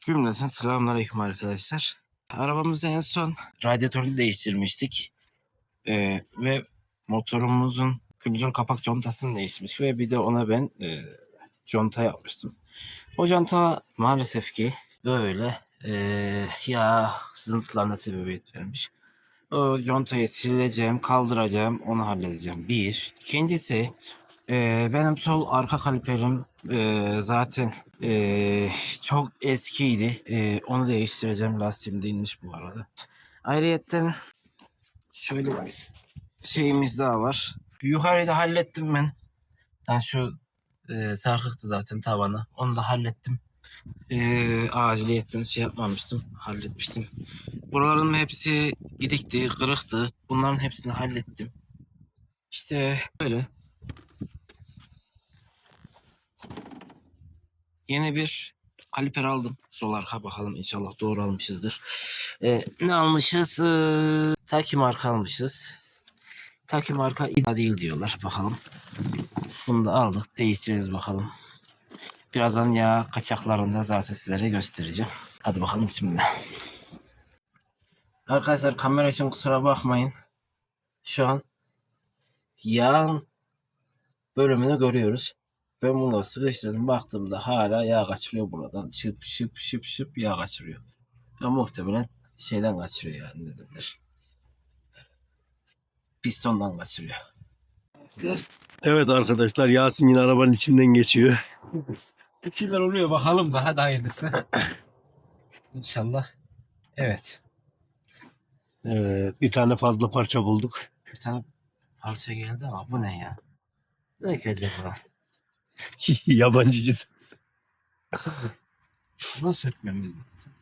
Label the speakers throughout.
Speaker 1: Cümleten selamünaleyküm arkadaşlar. Arabamızı en son radyatörünü değiştirmiştik. Ee, ve motorumuzun külbütör kapak contasını değiştirmiş ve bir de ona ben e, conta yapmıştım. O conta maalesef ki böyle e, yağ sızıntılarına sebebiyet vermiş. O contayı sileceğim, kaldıracağım, onu halledeceğim. Bir. İkincisi e, benim sol arka kaliperim e, zaten e, çok eskiydi. E, onu değiştireceğim. Lastiğim de inmiş bu arada. Ayrıyetten şöyle bir şeyimiz daha var. Yukarıyı da hallettim ben. Yani şu e, sarkıktı zaten tavanı. Onu da hallettim. E, aciliyetten şey yapmamıştım. Halletmiştim. Buraların hepsi gidikti, kırıktı. Bunların hepsini hallettim. İşte böyle. Yeni bir kaliper aldım. Sol arka bakalım inşallah doğru almışızdır. Ee, ne almışız? Ee, Taki marka almışız. Taki marka iddia değil diyorlar. Bakalım. Bunu da aldık. Değiştiririz bakalım. Birazdan yağ kaçaklarını da zaten sizlere göstereceğim. Hadi bakalım bismillah. Arkadaşlar kamera için kusura bakmayın. Şu an yağın bölümünü görüyoruz. Ben bunu sıkıştırdım. Baktığımda hala yağ kaçırıyor buradan. Şıp şıp şıp şıp yağ kaçırıyor. Ya muhtemelen şeyden kaçırıyor yani ne denir. Pistondan kaçırıyor.
Speaker 2: Evet arkadaşlar Yasin yine arabanın içinden geçiyor.
Speaker 1: Bir şeyler oluyor bakalım daha da hayırlısı. İnşallah. Evet.
Speaker 2: Evet bir tane fazla parça bulduk.
Speaker 1: Bir tane parça geldi ama bu ne ya? Ne ki acaba?
Speaker 2: Yabancıcız.
Speaker 1: Bunu sökmemiz lazım.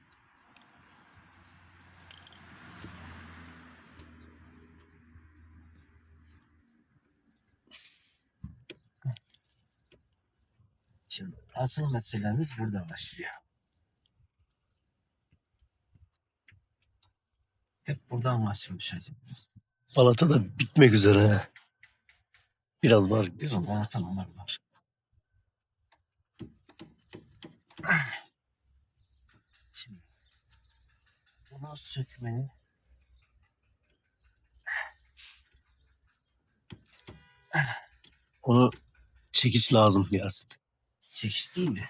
Speaker 1: Şimdi asıl meselemiz burada başlıyor. Hep buradan başlamış acaba.
Speaker 2: Balata da bitmek üzere. Biraz var.
Speaker 1: Bizim bana tamam var var. Şimdi bunu sökmenin
Speaker 2: Onu çekiç lazım Yasin.
Speaker 1: çekiş değil de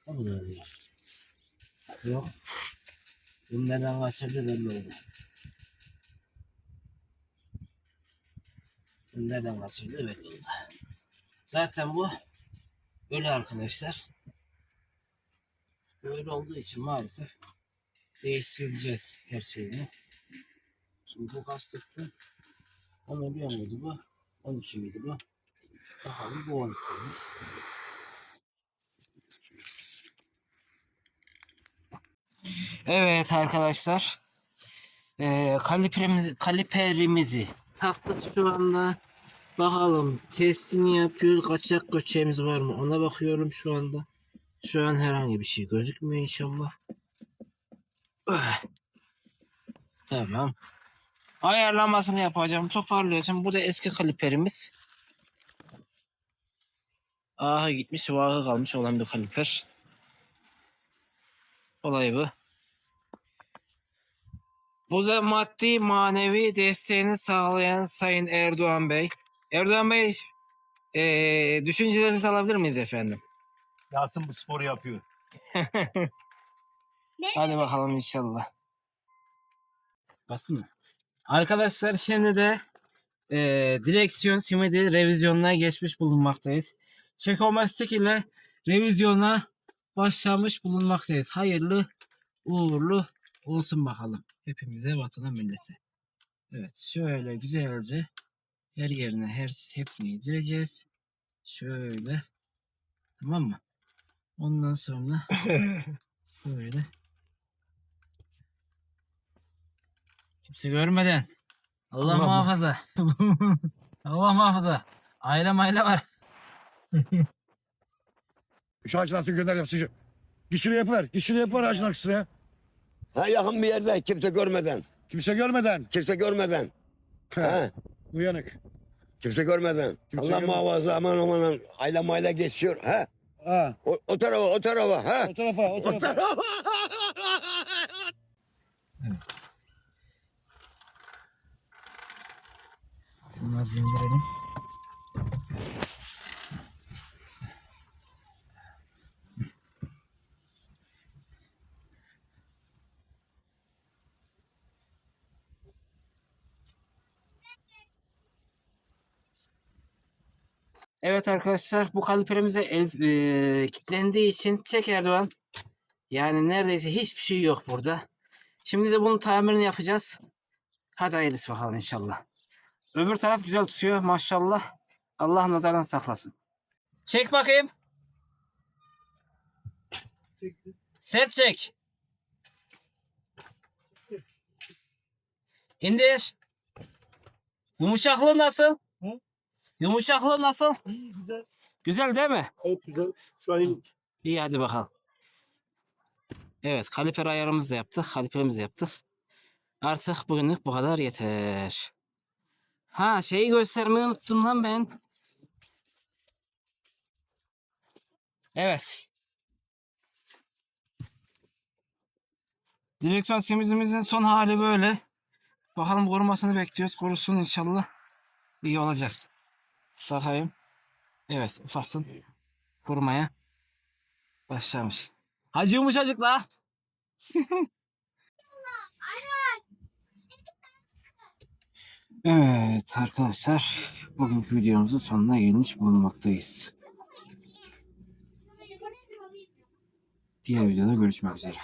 Speaker 1: işte bu da değil. Yok. Bunlardan kaçırdı belli oldu. Bunlardan kaçırdı belli oldu. Zaten bu böyle arkadaşlar. Böyle olduğu için maalesef değiştireceğiz her şeyini. Şimdi bu kaçlıktı? 10 oluyor muydu bu? 12 miydi bu? Bakalım bu 12'ymiş. Evet arkadaşlar. Ee, kaliperimizi, kaliperimizi taktık şu anda. Bakalım testini yapıyoruz. Kaçak göçeğimiz var mı? Ona bakıyorum şu anda. Şu an herhangi bir şey gözükmüyor inşallah. Ah. Tamam. Ayarlamasını yapacağım. Toparlayacağım. Bu da eski kaliperimiz. Aha gitmiş. Vahı kalmış olan bir kaliper. Olay bu. Bu da maddi manevi desteğini sağlayan Sayın Erdoğan Bey. Erdoğan Bey, eee düşüncelerinizi alabilir miyiz efendim?
Speaker 2: Yasin bu sporu yapıyor.
Speaker 1: Hadi bakalım inşallah. Basın mı? Arkadaşlar şimdi de eee, direksiyon simidi revizyonuna geçmiş bulunmaktayız. Çekomastik ile revizyona başlamış bulunmaktayız. Hayırlı uğurlu olsun bakalım. Hepimize vatana millete. Evet şöyle güzelce her yerine her hepsini yedireceğiz. Şöyle. Tamam mı? Ondan sonra böyle Kimse görmeden. Allah,
Speaker 2: Allah
Speaker 1: muhafaza. Allah muhafaza. Aile maile var.
Speaker 3: Şu ağacın altına gönder yapsıcı. Git şuraya yapıver. Git şuraya yapıver arkasına ya.
Speaker 4: Ha yakın bir yerde kimse görmeden.
Speaker 3: Kimse görmeden.
Speaker 4: Kimse görmeden. Ha,
Speaker 3: Uyanık.
Speaker 4: kimse görmeden.
Speaker 3: Kimse
Speaker 4: Allah
Speaker 3: görmeden.
Speaker 4: muhafaza aman aman aile maile geçiyor. Ha?
Speaker 3: Ha.
Speaker 4: O, o tarafa o tarafa ha?
Speaker 3: O tarafa o
Speaker 4: O
Speaker 3: tarafa.
Speaker 4: tarafa.
Speaker 1: Bunu zindirelim. Evet arkadaşlar bu kaliperimize el e, kilitlendiği için çek. Yani neredeyse hiçbir şey yok burada. Şimdi de bunun tamirini yapacağız. Hadi hayırlısı bakalım inşallah. Öbür taraf güzel tutuyor maşallah. Allah nazardan saklasın. Çek bakayım. Sert çek. İndir. Yumuşaklığı nasıl?
Speaker 2: Hı?
Speaker 1: Yumuşaklığı nasıl?
Speaker 2: İyi güzel.
Speaker 1: Güzel değil mi?
Speaker 2: Çok güzel. Şu an iyi.
Speaker 1: İyi hadi bakalım. Evet kaliper ayarımızı da yaptık. Kaliperimizi yaptık. Artık bugünlük bu kadar yeter. Ha şeyi göstermeyi unuttum lan ben. Evet. Direksiyon simizimizin son hali böyle. Bakalım korumasını bekliyoruz. Korusun inşallah. İyi olacak. Bakayım. Evet ufaktan korumaya başlamış. Hacı yumuşacık la. evet arkadaşlar bugünkü videomuzun sonuna gelmiş bulunmaktayız. Diğer videoda görüşmek üzere.